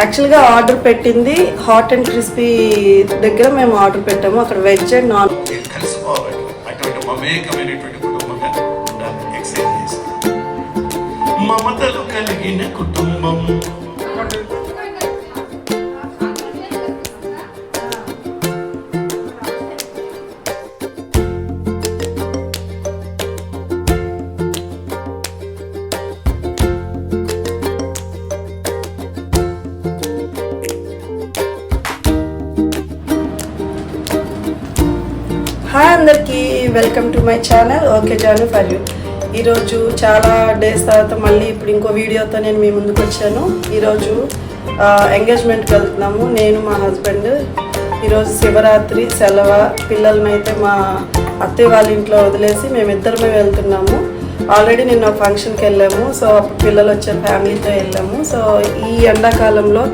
యాక్చువల్గా ఆర్డర్ పెట్టింది hot and crispy దగ్గర మేము ఆర్డర్ పెట్టాము. అక్కడ వెజ్ అండ్ నాన్ వెజ్ మమతలు కలిగిన కుటుంబం. Welcome to my channel. Okay Janu for you. ఈరోజు చాలా డేస్ తర్వాత మళ్ళీ ఇప్పుడు ఇంకో వీడియోతో నేను మీ ముందుకు వచ్చాను. ఈరోజు ఎంగేజ్మెంట్కి వెళ్తున్నాము నేను మా హస్బెండ్ ఈరోజు శివరాత్రి సెలవ. పిల్లల్ని అయితే మా అత్తయ్య వాళ్ళ ఇంట్లో వదిలేసి మేమిద్దరమే వెళ్తున్నాము. ఆల్రెడీ నిన్న ఫంక్షన్కి వెళ్ళాము. సో అప్పుడు పిల్లలు వచ్చే ఫ్యామిలీతో వెళ్ళాము. సో ఈ ఎండాకాలంలో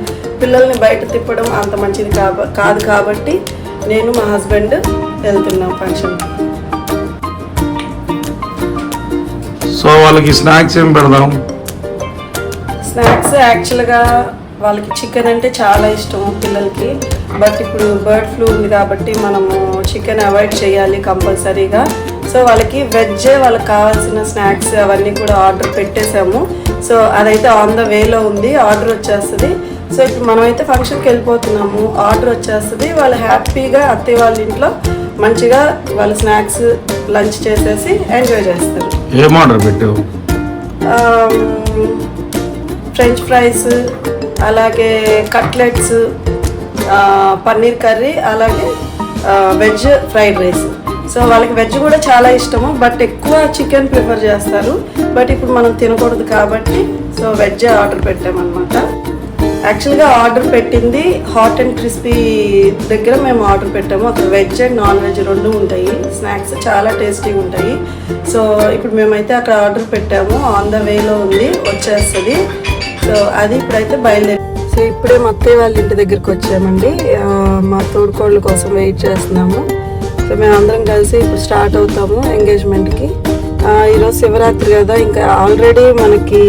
పిల్లల్ని బయట తిప్పడం అంత మంచిది కాబ కాదు కాబట్టి నేను మా హస్బెండ్ వెళ్తున్నాం ఫంక్షన్కి వాళ్ళకి స్నాక్స్ ఏం పెడదాం? స్నాక్స్ యాక్చువల్గా వాళ్ళకి చికెన్ అంటే చాలా ఇష్టం పిల్లలకి. బట్ ఇప్పుడు బర్డ్ ఫ్లూ ఉంది కాబట్టి మనము చికెన్ అవాయిడ్ చేయాలి కంపల్సరీగా. సో వాళ్ళకి వెజ్జే వాళ్ళకి కావాల్సిన స్నాక్స్ అవన్నీ కూడా ఆర్డర్ పెట్టేశాము. సో అదైతే ఆన్ ద వేలో ఉంది ఆర్డర్ వచ్చేస్తుంది. సో ఇప్పుడు మనమైతే ఫంక్షన్కి వెళ్ళిపోతున్నాము ఆర్డర్ వచ్చేస్తుంది. వాళ్ళు హ్యాపీగా అత్తయ్య వాళ్ళ ఇంట్లో మంచిగా వాళ్ళ స్నాక్స్ లంచ్ చేసేసి ఎంజాయ్ చేస్తారు. ఏం ఆర్డర్ పెట్టావు? ఫ్రెంచ్ ఫ్రైస్ అలాగే కట్లెట్స్ పన్నీర్ కర్రీ అలాగే వెజ్ ఫ్రైడ్ రైస్. సో వాళ్ళకి వెజ్ కూడా చాలా ఇష్టము బట్ ఎక్కువ చికెన్ ప్రిఫర్ చేస్తారు. బట్ ఇప్పుడు మనం తినకూడదు కాబట్టి సో వెజ్ ఆర్డర్ పెట్టామన్నమాట. యాక్చువల్గా ఆర్డర్ పెట్టింది హాట్ అండ్ క్రిస్పీ దగ్గర మేము ఆర్డర్ పెట్టాము. అక్కడ వెజ్ అండ్ నాన్ వెజ్ రెండు ఉంటాయి. స్నాక్స్ చాలా టేస్టీగా ఉంటాయి. సో ఇప్పుడు మేమైతే అక్కడ ఆర్డర్ పెట్టాము. ఆన్ ద వేలో ఉంది. వచ్చేస్తుంది. సో అది ఇప్పుడైతే బయలుదేరి సో ఇప్పుడే మా అత్తయ్య వాళ్ళ ఇంటి దగ్గరికి వచ్చామండి. మా తోడుకోళ్ళ కోసం వెయిట్ చేస్తున్నాము. సో మేము అందరం కలిసి ఇప్పుడు స్టార్ట్ అవుతాము ఎంగేజ్మెంట్కి ఈరోజు శివరాత్రి కదా. ఇంకా ఆల్రెడీ మనకి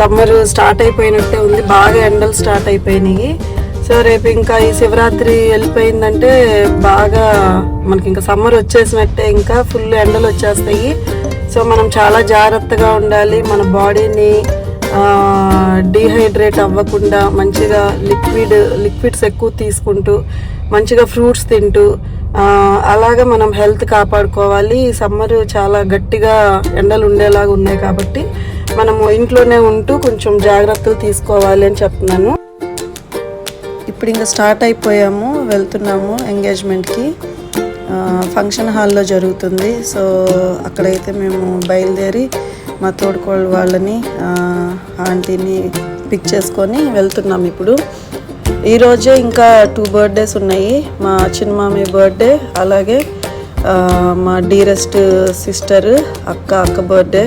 సమ్మర్ స్టార్ట్ అయిపోయినట్టే ఉంది. బాగా ఎండలు స్టార్ట్ అయిపోయినాయి. సో రేపు ఇంకా ఈ శివరాత్రి వెళ్ళిపోయిందంటే బాగా మనకి ఇంకా సమ్మర్ వచ్చేసినట్టే ఇంకా ఫుల్ ఎండలు వచ్చేస్తాయి. సో మనం చాలా జాగ్రత్తగా ఉండాలి. మన బాడీని డీహైడ్రేట్ అవ్వకుండా మంచిగా లిక్విడ్ లిక్విడ్స్ ఎక్కువ తీసుకుంటూ మంచిగా ఫ్రూట్స్ తింటూ అలాగా అలాగే మనం హెల్త్ కాపాడుకోవాలి. సమ్మర్ చాలా గట్టిగా ఎండలు ఉండేలాగా ఉన్నాయి కాబట్టి మనము ఇంట్లోనే ఉంటూ కొంచెం జాగ్రత్తలు తీసుకోవాలి అని చెప్తున్నాను. ఇప్పుడు ఇంకా స్టార్ట్ అయిపోయాము వెళ్తున్నాము ఎంగేజ్మెంట్కి. ఫంక్షన్ హాల్లో జరుగుతుంది. సో అక్కడైతే మేము బయలుదేరి మా తోడుకోళ్ళ వాళ్ళని ఆంటీని పిక్ చేసుకొని వెళ్తున్నాం ఇప్పుడు. ఈరోజే ఇంకా టూ బర్త్డేస్ ఉన్నాయి. మా చిన్నమామి బర్త్డే అలాగే మా డీరెస్ట్ సిస్టర్ అక్క అక్క బర్త్డే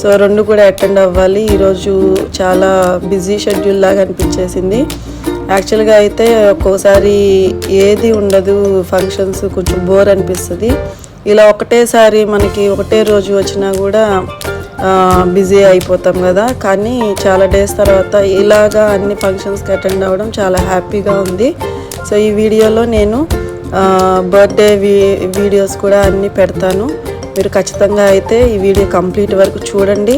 సో రెండు కూడా అటెండ్ అవ్వాలి. ఈరోజు చాలా బిజీ షెడ్యూల్ లాగా అనిపించేసింది. యాక్చువల్గా అయితే ఒక్కోసారి ఏది ఉండదు ఫంక్షన్స్ కొంచెం బోర్ అనిపిస్తుంది. ఇలా ఒకటేసారి మనకి ఒకటే రోజు వచ్చినా కూడా బిజీ అయిపోతాం కదా. కానీ చాలా డేస్ తర్వాత ఇలాగా అన్ని ఫంక్షన్స్కి అటెండ్ అవ్వడం చాలా హ్యాపీగా ఉంది. సో ఈ వీడియోలో నేను బర్త్డే వీ వీడియోస్ కూడా అన్నీ పెడతాను. మీరు ఖచ్చితంగా అయితే ఈ వీడియో కంప్లీట్ వరకు చూడండి.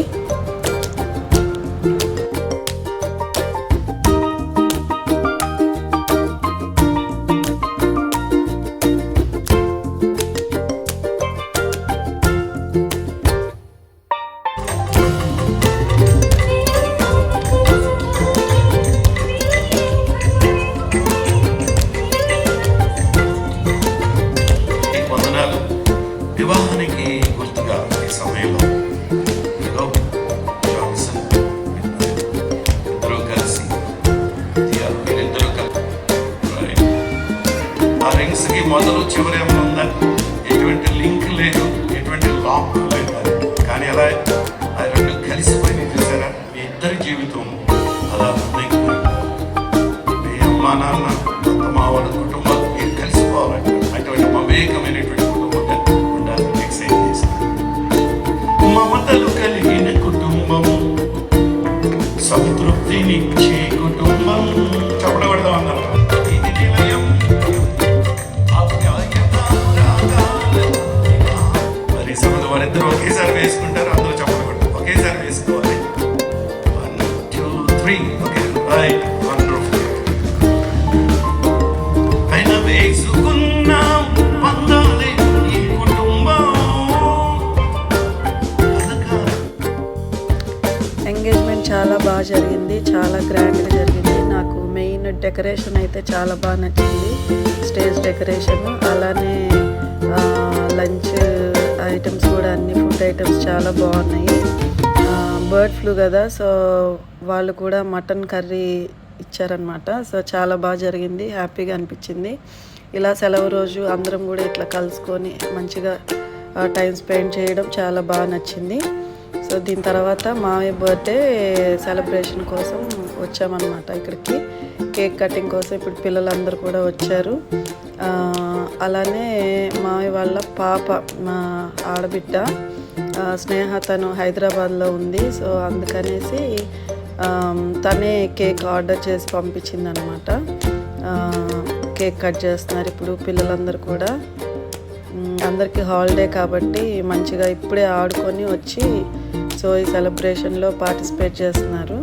ఆ రింగ్స్కి మొదలు చివరి ఉందా? ఎటువంటి లింక్ లేదు ఎటువంటి లాక్ లేదు కానీ అలా అది రెండు కలిసిపోయి చూసారా? మీ ఇద్దరి జీవితం అలా మీకు మీ అమ్మా నాన్న మా వాళ్ళ కుటుంబాలు మీరు కలిసిపోవాలంటే అటువంటి మమేకమైనటువంటి కుటుంబంగా ఉండాలని ఎక్సైజ్ చేస్తాను మమతలు కలిగిన కుటుంబము సంతృప్తినిచ్చే జరిగింది. చాలా గ్రాండ్గా జరిగింది. నాకు మెయిన్ డెకరేషన్ అయితే చాలా బాగా నచ్చింది. స్టేజ్ డెకరేషన్ అలానే లంచ్ ఐటమ్స్ కూడా అన్ని ఫుడ్ ఐటమ్స్ చాలా బాగున్నాయి. బర్డ్ ఫ్లూ కదా సో వాళ్ళు కూడా మటన్ కర్రీ ఇచ్చారనమాట సో చాలా బాగా జరిగింది. హ్యాపీగా అనిపించింది. ఇలా సెలవు రోజు అందరం కూడా ఇట్లా కలుసుకొని మంచిగా టైం స్పెండ్ చేయడం చాలా బాగా నచ్చింది. సో దీని తర్వాత మామయ్య బర్త్డే సెలబ్రేషన్ కోసం వచ్చామన్నమాట ఇక్కడికి. కేక్ కటింగ్ కోసం ఇప్పుడు పిల్లలందరూ కూడా వచ్చారు. అలానే మామయ్య వాళ్ళ పాప మా ఆడబిడ్డ స్నేహ తను హైదరాబాద్లో ఉంది. సో అందుకనేసి తనే కేక్ ఆర్డర్ చేసి పంపించిందనమాట కేక్ కట్ చేస్తున్నారు ఇప్పుడు పిల్లలందరూ కూడా. అందరికీ హాలిడే కాబట్టి మంచిగా ఇప్పుడే ఆడుకొని వచ్చి సో ఈ సెలబ్రేషన్లో పార్టిసిపేట్ చేస్తున్నారు.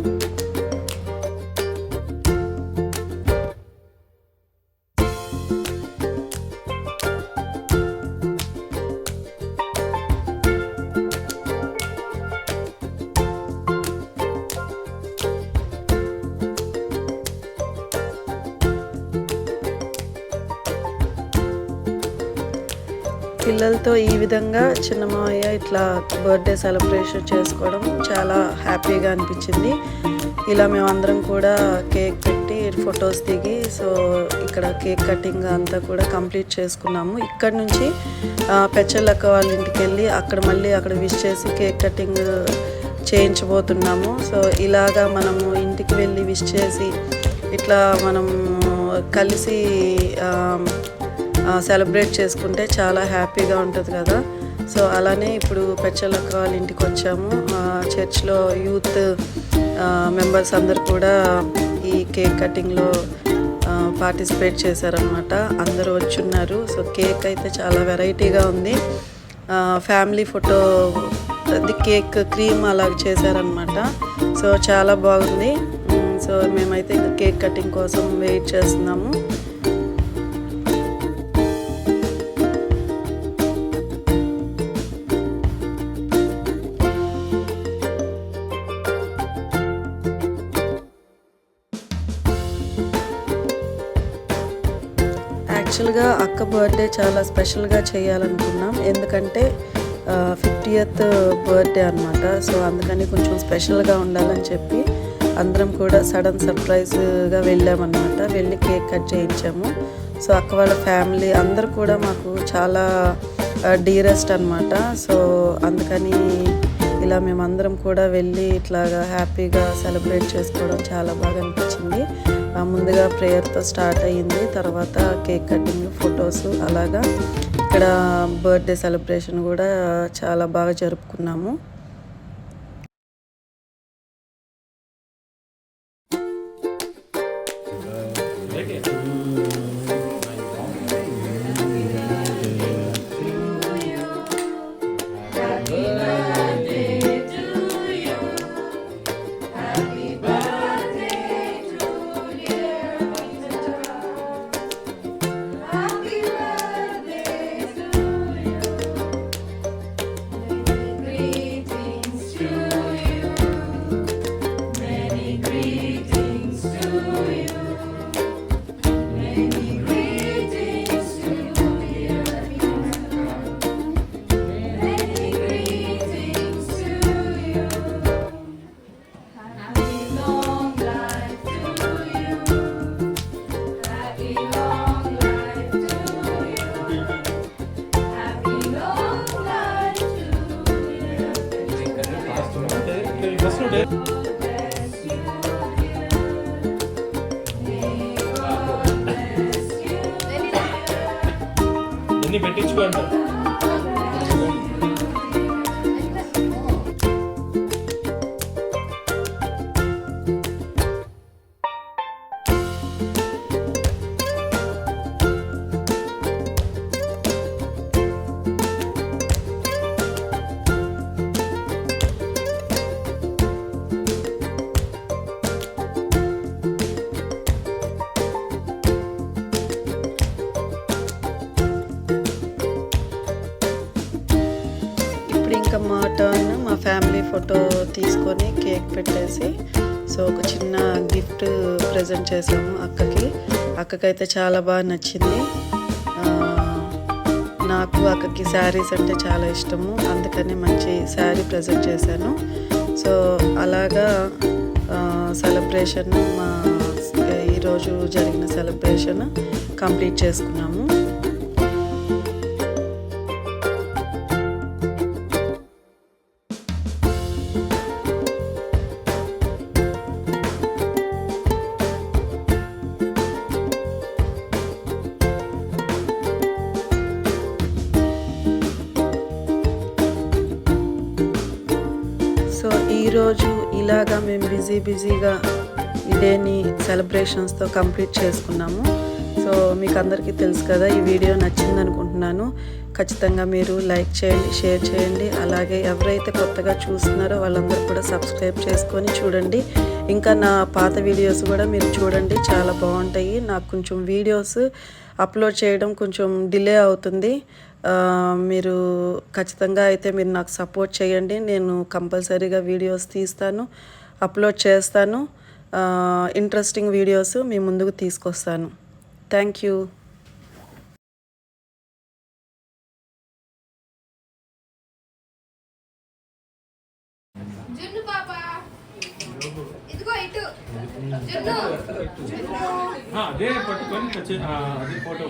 పిల్లలతో ఈ విధంగా చిన్న మావయ్య ఇట్లా బర్త్డే సెలబ్రేషన్ చేసుకోవడం చాలా హ్యాపీగా అనిపించింది. ఇలా మేమందరం కూడా కేక్ పెట్టి ఫొటోస్ దిగి సో ఇక్కడ కేక్ కటింగ్ అంతా కూడా కంప్లీట్ చేసుకున్నాము. ఇక్కడ నుంచి ఆ, పెచ్చలక్క వాళ్ళ ఇంటికి వెళ్ళి అక్కడ మళ్ళీ అక్కడ విష్ చేసి కేక్ కటింగ్ చేయించబోతున్నాము. సో ఇలాగా మనము ఇంటికి వెళ్ళి విష్ చేసి ఇట్లా మనం కలిసి సెలబ్రేట్ చేసుకుంటే చాలా హ్యాపీగా ఉంటుంది కదా. సో అలానే ఇప్పుడు పెచ్చలక్క వాళ్ళ ఇంటికి వచ్చాము. చర్చ్లో యూత్ మెంబర్స్ అందరు కూడా ఈ కేక్ కటింగ్లో పార్టిసిపేట్ చేశారనమాట అందరూ వచ్చున్నారు. సో కేక్ అయితే చాలా వెరైటీగా ఉంది. ఫ్యామిలీ ఫోటో అది కేక్ క్రీమ్ అలా చేశారనమాట సో చాలా బాగుంది. సో మేమైతే ఇంకా కేక్ కటింగ్ కోసం వెయిట్ చేస్తున్నాము. యాక్చువల్గా అక్క బర్త్డే చాలా స్పెషల్గా చేయాలనుకున్నాం. ఎందుకంటే ఫిఫ్టీయత్ బర్త్డే అనమాట సో అందుకని కొంచెం స్పెషల్గా ఉండాలని చెప్పి అందరం కూడా సడన్ సర్ప్రైజ్గా వెళ్ళామన్నమాట. వెళ్ళి కేక్ కట్ చేయించాము. సో అక్క వాళ్ళ ఫ్యామిలీ అందరు కూడా మాకు చాలా డీరెస్ట్ అనమాట సో అందుకని ఇలా మేమందరం కూడా వెళ్ళి ఇట్లాగా హ్యాపీగా సెలబ్రేట్ చేసుకోవడం చాలా బాగా అనిపించింది. ముందుగా ప్రేయర్తో స్టార్ట్ అయ్యింది. తర్వాత కేక్ కటింగ్ ఫొటోస్ అలాగా. ఇక్కడ బర్త్డే సెలబ్రేషన్ కూడా చాలా బాగా జరుపుకున్నాము. Happy పెట్టించుకోండి. ఫోటో తీసుకొని కేక్ పెట్టేసి సో ఒక చిన్న గిఫ్ట్ ప్రజెంట్ చేసాము అక్కకి. అక్కకైతే చాలా బాగా నచ్చింది. నాకు అక్కకి శారీస్ అంటే చాలా ఇష్టము. అందుకని మంచి శారీ ప్రజెంట్ చేశాను. సో అలాగా సెలబ్రేషన్ మా ఈరోజు జరిగిన సెలబ్రేషన్ కంప్లీట్ చేసుకున్నాము. ఇలాగా మేము బిజీ బిజీగా ఈ డేని సెలబ్రేషన్స్తో కంప్లీట్ చేసుకున్నాము. సో మీకు అందరికీ తెలుసు కదా ఈ వీడియో నచ్చింది అనుకుంటున్నాను. ఖచ్చితంగా మీరు లైక్ చేయండి షేర్ చేయండి. అలాగే ఎవరైతే కొత్తగా చూస్తున్నారో వాళ్ళందరూ కూడా సబ్స్క్రైబ్ చేసుకొని చూడండి. ఇంకా నా పాత వీడియోస్ కూడా మీరు చూడండి. చాలా బాగుంటాయి. నాకు కొంచెం వీడియోస్ అప్లోడ్ చేయడం కొంచెం డిలే అవుతుంది. మీరు ఖచ్చితంగా అయితే మీరు నాకు సపోర్ట్ చేయండి. నేను కంపల్సరీగా వీడియోస్ తీస్తాను అప్లోడ్ చేస్తాను. ఇంట్రెస్టింగ్ వీడియోస్ మీ ముందుకు తీసుకొస్తాను. థ్యాంక్ యూ జున్ను పాప ఇదిగో ఇటు జున్ను అదే పట్టుకొని వచ్చి- ఆ, అది ఫోటో